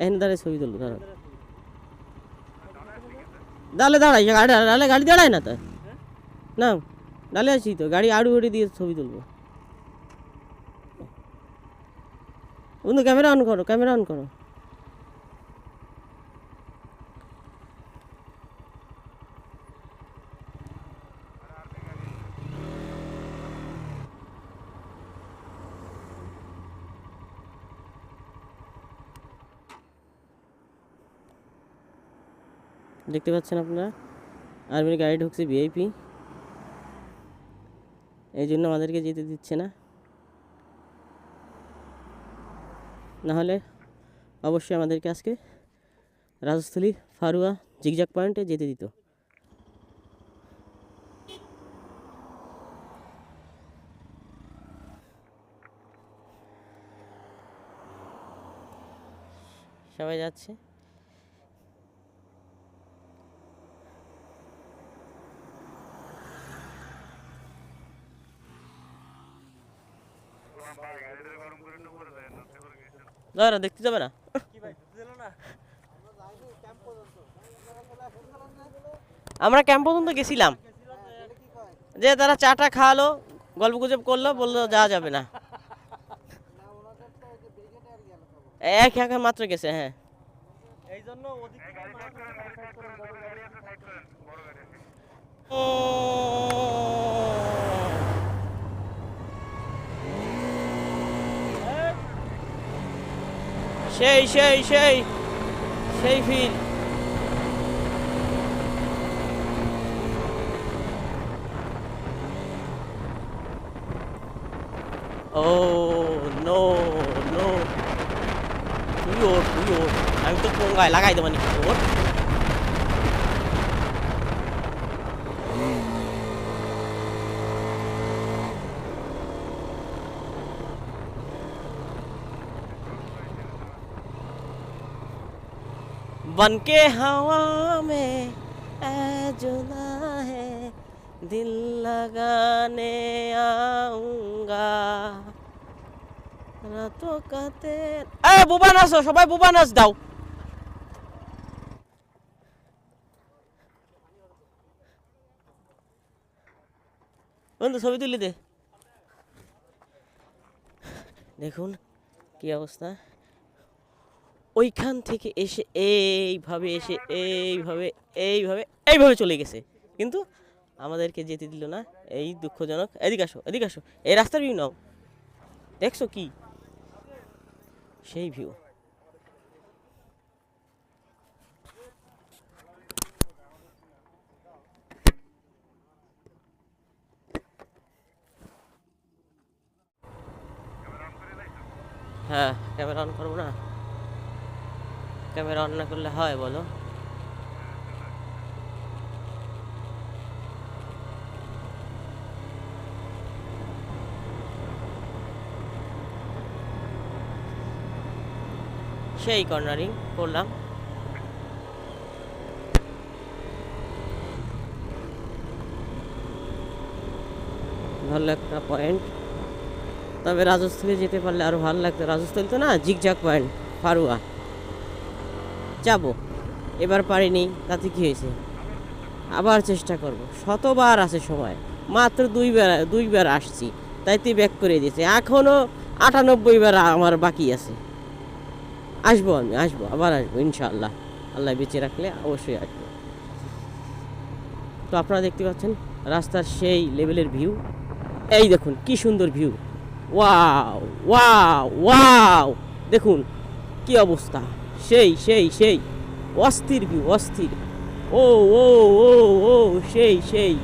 এখানে দাঁড়ায় ছবি তুলবো, দাঁড়াও। দাঁড়ালে দাঁড়াই, গাড়ি দাঁড়ালে গাড়ি দাঁড়ায় না তো? না দাঁড়ালে আছি তো, গাড়ি আড়ু ঘড়ি দিয়ে ছবি তুলবো। বন্ধু, ক্যামেরা অন করো, ক্যামেরা অন করো। দেখতে পাচ্ছেন আপনারা? আর্মির গাড়ি ঢুকছে ভিআইপি এই জন্য আমাদেরকে যেতে দিচ্ছে না। নাহলে অবশ্যই আমাদেরকে আজকে রাজস্থলী ফারুয়া জিগজাক পয়েন্টে যেতে দিত। সবাই যাচ্ছে। দেখতে যাবে না। আমরা ক্যাম্প পর্যন্ত গেছিলাম। যে তারা চাটা খাওয়ালো, গল্প গুজব করল, বলল যাওয়া যাবে না। এক একা মাত্র গেছে হ্যাঁ। জন্য ওদিক থেকে সেই সেই সেই সেই ফিল ও নো নো তুই ওর তুই ওর আমি बन के हवा में ऐ जुदा है दिल लगाने आऊंगा রাতও কাতে এ বুবা নাচো সবাই বুবা নাচ দাও বন্ধু ছবি তুলি দে দেখুন কি অবস্থা ওইখান থেকে এসে এইভাবে এসে এইভাবে এইভাবে এইভাবে চলে গেছে। কিন্তু আমাদেরকে যেতে দিল না। এই দুঃখজনক। এদিকে আসো এদিকে আসো। এই রাস্তার ভিউ নাও। দেখছ কি? সেই ভিউ হ্যাঁ ক্যামেরা অন করব না? ক্যামেরা অন না করলে হয়, বলো। সেই কর্নারিং করলাম। ভালো একটা পয়েন্ট তবে রাজস্থলী যেতে পারলে আরও ভালো লাগতো। রাজস্থলী তো না জিগজাক পয়েন্ট ফারুয়া। যাব। এবার পারিনি, তাতে কি হয়েছে? আবার চেষ্টা করব। শতবার আছে সময়। মাত্র দুইবার দুইবার আসছি। তাই তুই ব্যাক করে দিয়েছে। এখনও আটানব্বই বার আমার বাকি আছে। আসব আমি, আসব, আবার আসব, ইনশাআল্লাহ। আল্লাহ বেঁচে রাখলে অবশ্যই আসব। তো আপনারা দেখতে পাচ্ছেন, রাস্তার সেই লেভেলের ভিউ এই দেখুন, কি সুন্দর ভিউ ওয়াও ওয়াও ওয়াও। দেখুন, কি অবস্থা। সেই সেই সেই। অস্থির ভিউ অস্থির। ও ও ও ও সেই সেই।